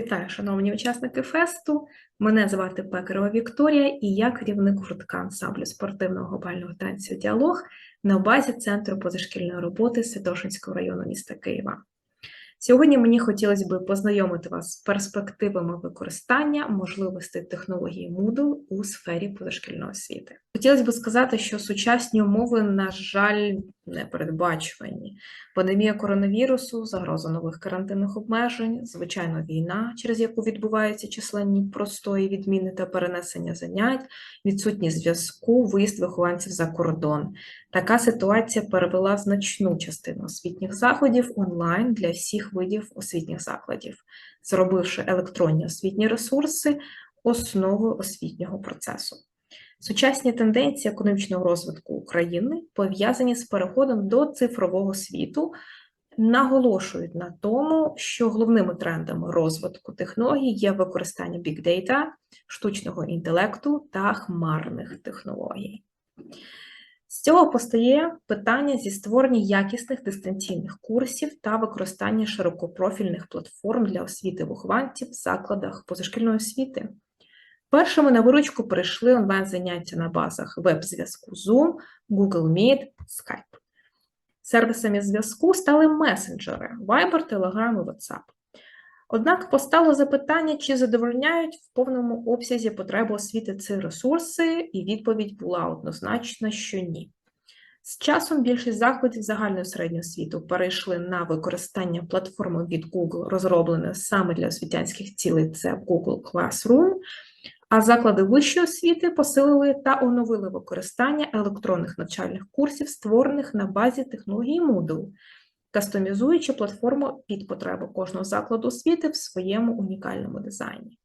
Вітаю, шановні учасники фесту. Мене звати Пекарова Вікторія, і я керівник гуртка ансамблю спортивного глобального танцю Діалог на базі Центру позашкільної роботи Святошинського району міста Києва. Сьогодні мені хотілося б познайомити вас з перспективами використання можливостей технології Moodle у сфері позашкільної освіти. Хотілося б сказати, що сучасні умови, на жаль, не передбачувані. Пандемія коронавірусу, загроза нових карантинних обмежень, звичайно, війна, через яку відбуваються численні простої, відміни та перенесення занять, відсутність зв'язку, виїзд вихованців за кордон. Така ситуація перевела значну частину освітніх заходів онлайн для всіх видів освітніх закладів, зробивши електронні освітні ресурси основою освітнього процесу. Сучасні тенденції економічного розвитку України пов'язані з переходом до цифрового світу, наголошують на тому, що головними трендами розвитку технологій є використання бікдейта, штучного інтелекту та хмарних технологій. З цього постає питання зі створення якісних дистанційних курсів та використання широкопрофільних платформ для освіти вихованців в закладах позашкільної освіти. Першими на виручку прийшли онлайн-заняття на базах веб-зв'язку Zoom, Google Meet, Skype. Сервісами зв'язку стали месенджери Viber, Telegram і WhatsApp. Однак постало запитання, чи задовольняють в повному обсязі потреби освіти ці ресурси, і відповідь була однозначна, що ні. З часом більшість закладів загальної середньої освіти перейшли на використання платформи від Google, розробленої саме для освітянських цілей, це Google Classroom, а заклади вищої освіти посилили та оновили використання електронних навчальних курсів, створених на базі технології Moodle, кастомізуючи платформу під потреби кожного закладу освіти в своєму унікальному дизайні.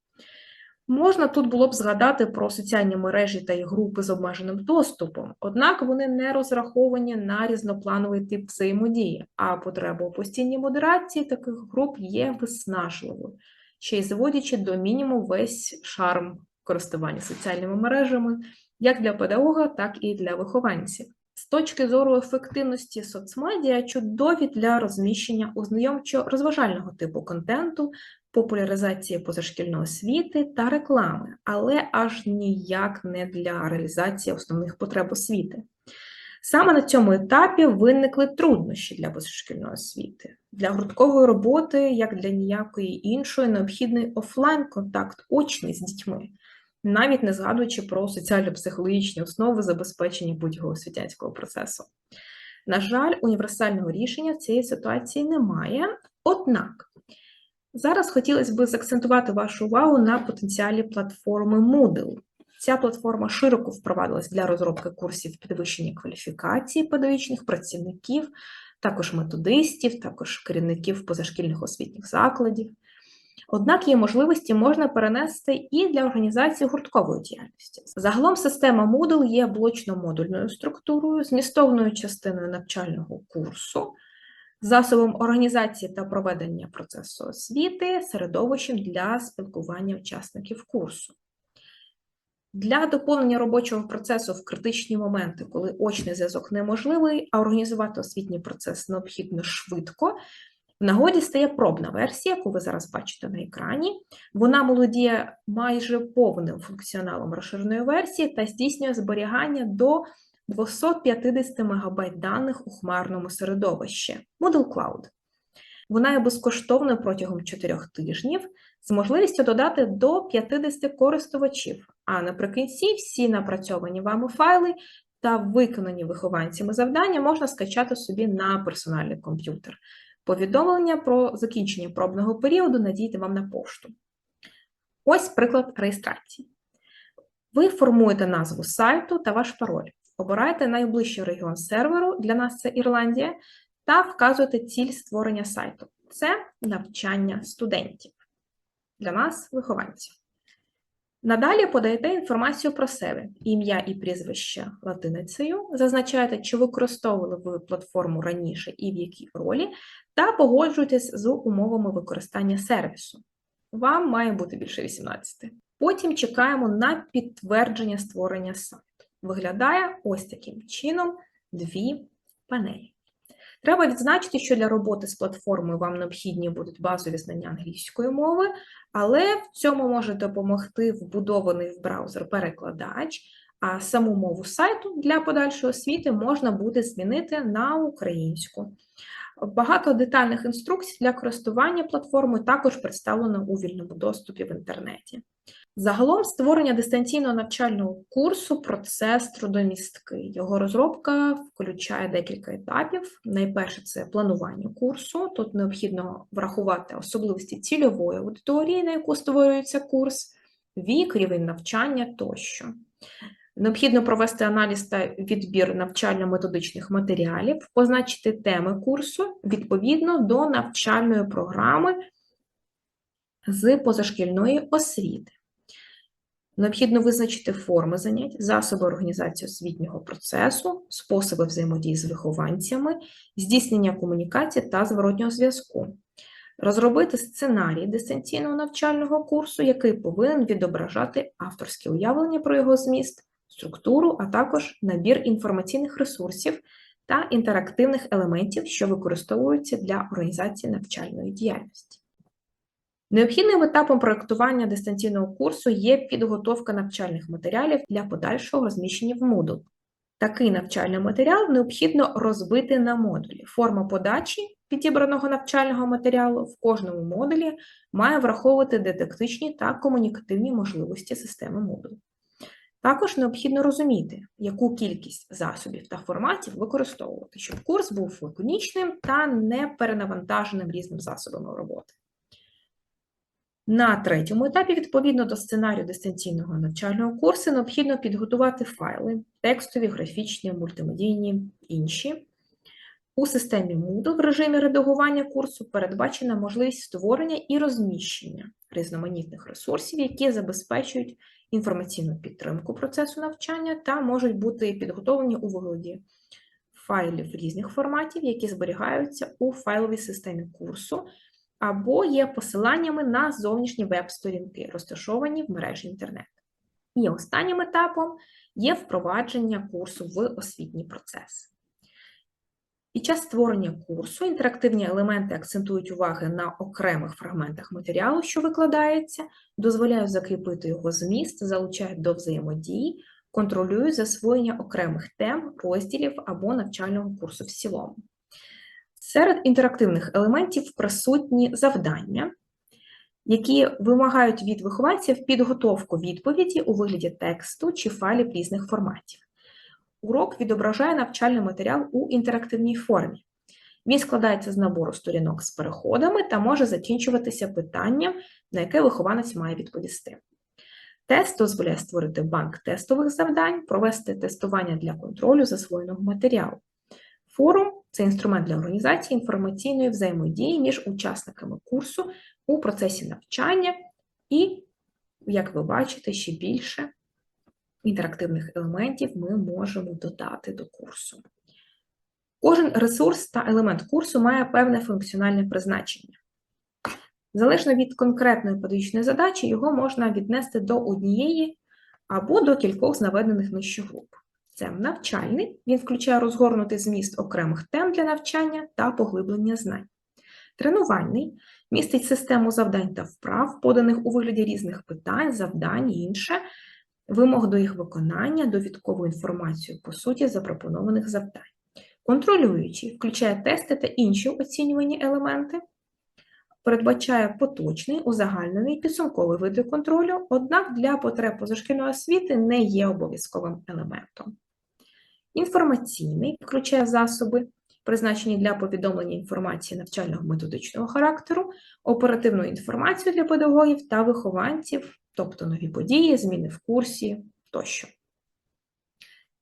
Можна тут було б згадати про соціальні мережі та їх групи з обмеженим доступом, однак вони не розраховані на різноплановий тип взаємодії, а потреба у постійній модерації таких груп є виснажливою, ще й зводячи до мінімуму весь шарм користування соціальними мережами як для педагога, так і для вихованців. З точки зору ефективності соцмедіа чудові для розміщення ознайомчо-розважального типу контенту, популяризації позашкільної освіти та реклами, але аж ніяк не для реалізації основних потреб освіти. Саме на цьому етапі виникли труднощі для позашкільної освіти. Для гурткової роботи, як для ніякої іншої, необхідний офлайн-контакт очний з дітьми, навіть не згадуючи про соціально-психологічні основи забезпечення будь-якого освітянського процесу. На жаль, універсального рішення в цієї ситуації немає. Однак, зараз хотілося б заакцентувати вашу увагу на потенціалі платформи Moodle. Ця платформа широко впровадилась для розробки курсів підвищення кваліфікації педагогічних працівників, також методистів, також керівників позашкільних освітніх закладів. Однак її можливості можна перенести і для організації гурткової діяльності. Загалом система Moodle є блочно-модульною структурою, змістовною частиною навчального курсу, засобом організації та проведення процесу освіти, середовищем для спілкування учасників курсу. Для доповнення робочого процесу в критичні моменти, коли очний зв'язок неможливий, а організувати освітній процес необхідно швидко, в нагоді стає пробна версія, яку ви зараз бачите на екрані. Вона молодіє майже повним функціоналом розширеної версії та здійснює зберігання до 250 МБ даних у хмарному середовищі Moodle Cloud. Вона є безкоштовною протягом 4 тижнів з можливістю додати до 50 користувачів, а наприкінці всі напрацьовані вами файли та виконані вихованцями завдання можна скачати собі на персональний комп'ютер. Повідомлення про закінчення пробного періоду надійте вам на пошту. Ось приклад реєстрації. Ви формуєте назву сайту та ваш пароль. Обираєте найближчий регіон серверу, для нас це Ірландія, та вказуєте ціль створення сайту. Це навчання студентів. Для нас вихованців. Надалі подаєте інформацію про себе, ім'я і прізвище латиницею, зазначаєте, чи використовували ви платформу раніше і в якій ролі, та погоджуєтесь з умовами використання сервісу. Вам має бути більше 18. Потім чекаємо на підтвердження створення сайту. Виглядає ось таким чином дві панелі. Треба відзначити, що для роботи з платформою вам необхідні будуть базові знання англійської мови, але в цьому може допомогти вбудований в браузер перекладач, а саму мову сайту для подальшої освіти можна буде змінити на українську. Багато детальних інструкцій для користування платформою також представлено у вільному доступі в інтернеті. Загалом створення дистанційного навчального курсу процес трудомісткий. Його розробка включає декілька етапів. Найперше це планування курсу. Тут необхідно врахувати особливості цільової аудиторії, на яку створюється курс, вік, рівень навчання тощо. Необхідно провести аналіз та відбір навчально-методичних матеріалів, позначити теми курсу відповідно до навчальної програми з позашкільної освіти. Необхідно визначити форми занять, засоби організації освітнього процесу, способи взаємодії з вихованцями, здійснення комунікації та зворотнього зв'язку, розробити сценарій дистанційного навчального курсу, який повинен відображати авторське уявлення про його зміст, структуру, а також набір інформаційних ресурсів та інтерактивних елементів, що використовуються для організації навчальної діяльності. Необхідним етапом проєктування дистанційного курсу є підготовка навчальних матеріалів для подальшого розміщення в Moodle. Такий навчальний матеріал необхідно розбити на модулі. Форма подачі підібраного навчального матеріалу в кожному модулі має враховувати дидактичні та комунікативні можливості системи Moodle. Також необхідно розуміти, яку кількість засобів та форматів використовувати, щоб курс був лаконічним та не перенавантаженим різними засобами роботи. На третьому етапі, відповідно до сценарію дистанційного навчального курсу, необхідно підготувати файли, текстові, графічні, мультимедійні, інші. У системі Moodle в режимі редагування курсу передбачена можливість створення і розміщення різноманітних ресурсів, які забезпечують інформаційну підтримку процесу навчання та можуть бути підготовлені у вигляді файлів різних форматів, які зберігаються у файловій системі курсу, або є посиланнями на зовнішні веб-сторінки, розташовані в мережі інтернет. І останнім етапом є впровадження курсу в освітній процес. Під час створення курсу інтерактивні елементи акцентують уваги на окремих фрагментах матеріалу, що викладається, дозволяють закріпити його зміст, залучають до взаємодії, контролюють засвоєння окремих тем, розділів або навчального курсу в цілому. Серед інтерактивних елементів присутні завдання, які вимагають від вихованців підготовку відповіді у вигляді тексту чи файлів різних форматів. Урок відображає навчальний матеріал у інтерактивній формі. Він складається з набору сторінок з переходами та може закінчуватися питанням, на яке вихованець має відповісти. Тест дозволяє створити банк тестових завдань, провести тестування для контролю засвоєного матеріалу. Форум це інструмент для організації інформаційної взаємодії між учасниками курсу у процесі навчання і, як ви бачите, ще більше інтерактивних елементів ми можемо додати до курсу. Кожен ресурс та елемент курсу має певне функціональне призначення. Залежно від конкретної педагогічної задачі, його можна віднести до однієї або до кількох з наведених нижче груп. Це навчальний, він включає розгорнутий зміст окремих тем для навчання та поглиблення знань. Тренувальний містить систему завдань та вправ, поданих у вигляді різних питань, завдань і інше, вимог до їх виконання, довідкову інформацію по суті запропонованих завдань. Контролюючий включає тести та інші оцінювані елементи, передбачає поточний, узагальнений підсумковий види контролю, однак для потреб позашкільної освіти не є обов'язковим елементом. Інформаційний включає засоби, призначені для повідомлення інформації навчального методичного характеру, оперативну інформацію для педагогів та вихованців, тобто нові події, зміни в курсі тощо.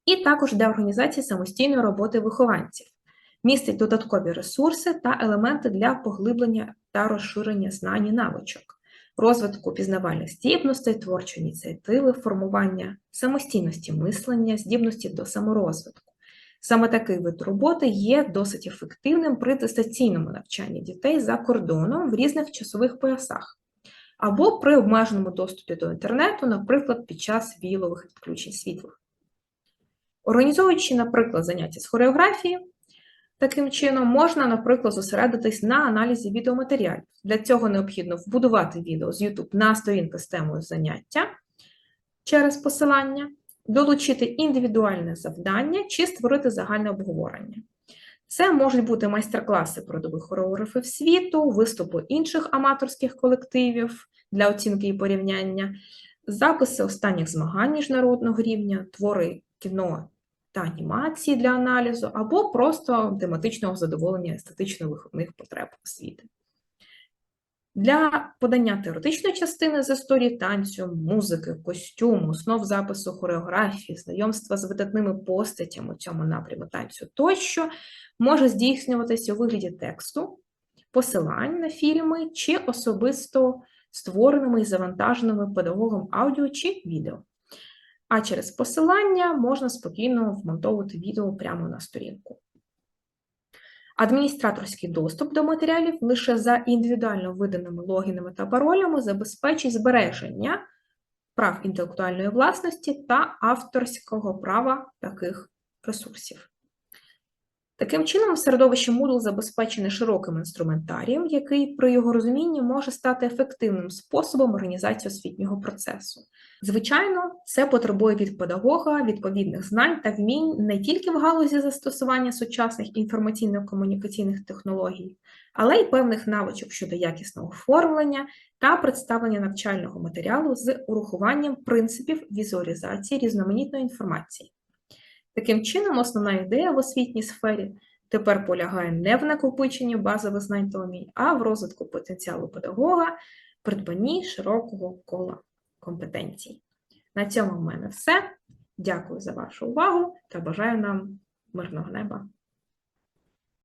І також для організації самостійної роботи вихованців. Містить додаткові ресурси та елементи для поглиблення та розширення знань і навичок, розвитку пізнавальних здібностей, творчої ініціативи, формування самостійності мислення, здібності до саморозвитку. Саме такий вид роботи є досить ефективним при дистанційному навчанні дітей за кордоном в різних часових поясах, або при обмеженому доступі до інтернету, наприклад, під час вілових відключень світла. Організовуючи, наприклад, заняття з хореографії, Таким чином, можна, наприклад, зосередитись на аналізі відеоматеріалів. Для цього необхідно вбудувати відео з YouTube на сторінку з темою заняття через посилання, долучити індивідуальне завдання чи створити загальне обговорення. Це можуть бути майстер-класи продових хореографів світу, виступи інших аматорських колективів для оцінки і порівняння, записи останніх змагань міжнародного рівня, твори кіно та анімації для аналізу, або просто тематичного задоволення естетично-виховних потреб освіти. Для подання теоретичної частини з історії танцю, музики, костюму, основ запису хореографії, знайомства з видатними постатями у цьому напрямі танцю тощо може здійснюватися у вигляді тексту, посилань на фільми чи особисто створеними і завантаженими педагогом аудіо чи відео. А через посилання можна спокійно вмонтовувати відео прямо на сторінку. Адміністраторський доступ до матеріалів лише за індивідуально виданими логінами та паролями забезпечить збереження прав інтелектуальної власності та авторського права таких ресурсів. Таким чином, середовище Moodle забезпечене широким інструментарієм, який при його розумінні може стати ефективним способом організації освітнього процесу. Звичайно, це потребує від педагога відповідних знань та вмінь не тільки в галузі застосування сучасних інформаційно-комунікаційних технологій, але й певних навичок щодо якісного оформлення та представлення навчального матеріалу з урахуванням принципів візуалізації різноманітної інформації. Таким чином, основна ідея в освітній сфері тепер полягає не в накопиченні базових знань та умінь, а в розвитку потенціалу педагога, придбанні широкого кола компетенцій. На цьому в мене все. Дякую за вашу увагу та бажаю нам мирного неба.